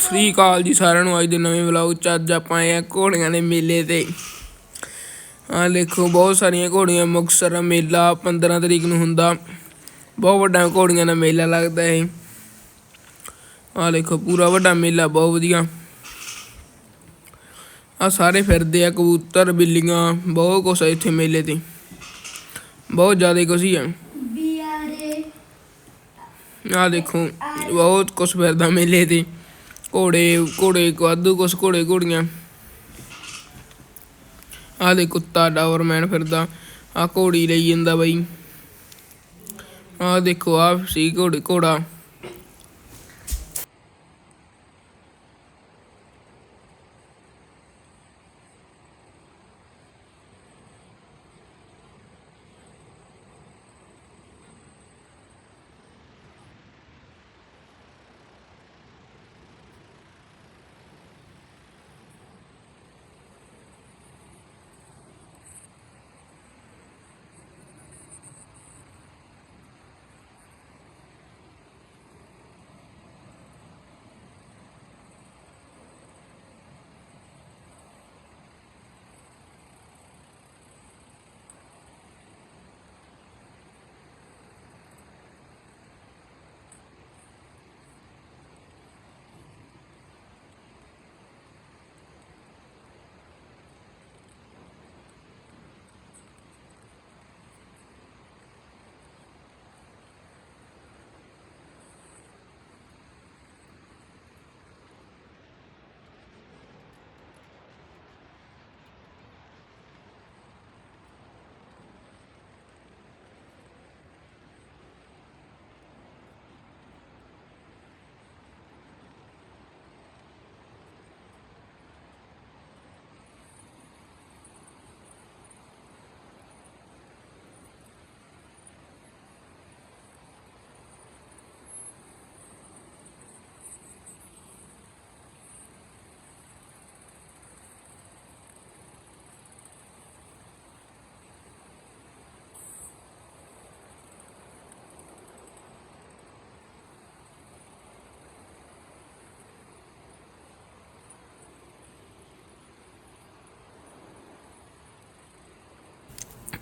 ਸਤਿ ਸ੍ਰੀ ਅਕਾਲ ਜੀ ਸਾਰਿਆਂ ਨੂੰ। ਅੱਜ ਦੇ ਨਵੇਂ ਵਲੌਗ ਚ ਅੱਜ ਆਪਾਂ ਆਏ ਆ ਘੋੜੀਆਂ ਦੇ ਮੇਲੇ ਤੇ। ਆਹ ਦੇਖੋ ਬਹੁਤ ਸਾਰੀਆਂ ਘੋੜੀਆਂ ਮੁਕਤਸਰ ਮੇਲਾ 15 ਤਰੀਕ ਨੂੰ ਹੁੰਦਾ। ਬਹੁਤ ਵੱਡਾ ਘੋੜੀਆਂ ਦਾ ਮੇਲਾ ਲੱਗਦਾ ਹੈ ਆਹ ਦੇਖੋ ਪੂਰਾ ਵੱਡਾ ਮੇਲਾ ਬਹੁਤ ਵਧੀਆ। ਆ ਸਾਰੇ ਫਿਰਦੇ ਆ ਕਬੂਤਰ ਬਿੱਲੀਆਂ ਬਹੁਤ ਕੁਛ ਆ ਇੱਥੇ ਮੇਲੇ ਤੇ। ਬਹੁਤ ਜ਼ਿਆਦਾ ਕੁਛ ਹੀ ਆ। ਆ ਦੇਖੋ ਬਹੁਤ ਕੁਛ ਫਿਰਦਾ ਮੇਲੇ ਤੇ। ਘੋੜੇ ਘੋੜੇ ਵਾਧੂ ਕੁਛ ਘੋੜੇ ਘੋੜੀਆਂ। ਆ ਦੇ ਕੁੱਤਾ ਡਾਵਰਮੈਨ ਫਿਰਦਾ ਆ ਘੋੜੀ ਲਈ ਜਾਂਦਾ ਬਈ। ਆ ਦੇਖੋ ਆ ਸੀ ਘੋੜੇ, ਘੋੜਾ।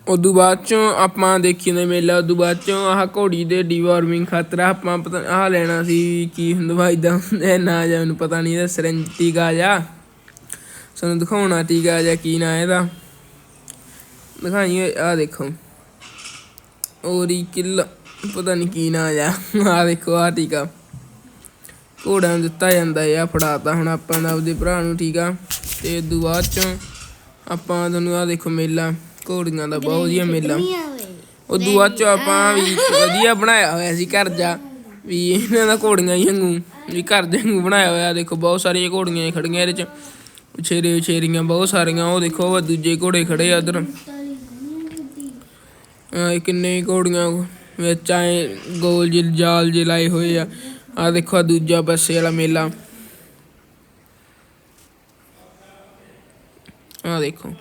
ਉਦੋਂ ਬਾਅਦ ਚੋਂ ਆਪਾਂ ਦੇਖੀ ਨੇ ਮੇਲਾ, ਉਦੋਂ ਬਾਅਦ ਚੋਂ ਆਹ ਘੋੜੀ ਦੇ ਡੀਵਾਰਮਿੰਗ ਖਾਤਰ ਆਪਾਂ ਪਤਾ ਆਹ ਲੈਣਾ ਸੀ ਕੀ ਹੁੰਦਾ ਵਾ ਇਦਾਂ ਇਹ ਨਾ ਜਾ ਮੈਨੂੰ ਪਤਾ ਨਹੀਂ ਇਹਦਾ ਸਰੰਜ ਟੀਕਾ ਜਾ ਸਾਨੂੰ ਦਿਖਾਉਣਾ ਟੀਕਾ ਜਾਂ ਕੀ ਨਾ ਇਹਦਾ। ਦਿਖਾਈਏ ਆ ਦੇਖੋ। ਔਰੀ ਕਿਲ, ਪਤਾ ਨਹੀਂ ਕੀ ਨਾ ਜਾ ਆ ਦੇਖੋ ਆ। ਟੀਕਾ ਘੋੜਿਆਂ ਨੂੰ ਦਿੱਤਾ ਜਾਂਦਾ ਹੈ ਆ ਫੜਾਤਾ ਹੁਣ ਆਪਾਂ ਦਾ ਆਪਦੇ ਭਰਾ ਨੂੰ ਟੀਕਾ ਆ। ਤੇ ਉਦੋਂ ਬਾਅਦ ਚੋਂ ਆਪਾਂ ਤੁਹਾਨੂੰ ਆ ਦੇਖੋ ਮੇਲਾ। ਘੋੜੀਆਂ ਦਾ ਬਹੁਤ ਵਧੀਆ ਮੇਲਾ। ਉਦੋਂ ਬਾਅਦ ਚੋਂ ਆਪਾਂ ਵੀ ਵਧੀਆ ਬਣਾਇਆ ਹੋਇਆ ਸੀ ਘਰ ਜਾ। ਵੀ ਇਹਨਾਂ ਦਾ ਘੋੜੀਆਂ ਹੀ ਵਾਂਗੂ ਵੀ ਘਰ ਦੇ ਵਾਂਗੂ ਬਣਾਇਆ ਹੋਇਆ। ਦੇਖੋ ਬਹੁਤ ਸਾਰੀਆਂ ਘੋੜੀਆਂ ਖੜੀਆਂ ਇਹਦੇ ਚ। ਛੇਰੇ ਛੇਰੀਆਂ ਬਹੁਤ ਸਾਰੀਆਂ। ਉਹ ਦੇਖੋ ਉਹ ਦੂਜੇ ਘੋੜੇ ਖੜੇ ਆ ਉਧਰ। ਇਹ ਕਿੰਨੇ ਘੋੜੀਆਂ ਵਿੱਚ ਆਏ ਗੋਲ ਜਾਲ ਜਿਹੇ ਲਾਏ ਹੋਏ ਆ। ਆ ਦੇਖੋ ਆ ਦੂਜਾ ਬੱਸੇ ਵਾਲਾ ਮੇਲਾ। ਆ ਦੇਖੋ।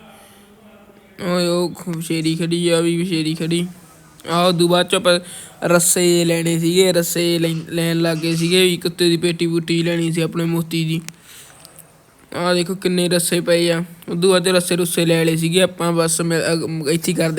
ਓਏ ਉਹ ਵਿਸ਼ੇਰੀ ਖੜੀ ਆ ਵੀ ਵਿਸ਼ੇਰੀ ਖੜੀ ਆਹ ਉਦੋਂ ਬਾਅਦ ਚ ਆਪਾਂ ਰੱਸੇ ਜਿਹੇ ਲੈਣੇ ਸੀਗੇ ਰੱਸੇ ਲੈਣ ਲੈਣ ਲੱਗੇ ਸੀਗੇ ਵੀ ਕੁੱਤੇ ਦੀ ਪੇਟੀ ਬੂਟੀ ਲੈਣੀ ਸੀ ਆਪਣੇ ਮੋਤੀ ਦੀ ਆਹ ਦੇਖੋ ਕਿੰਨੇ ਰੱਸੇ ਪਏ ਆ ਉਦੋਂ ਬਾਅਦ ਚ ਰੱਸੇ ਰੁੱਸੇ ਲੈ ਲਏ ਸੀਗੇ ਆਪਾਂ ਬਸ ਮੈਂ- ਅਗ- ਇੱਥੇ ਹੀ ਕਰਦੇ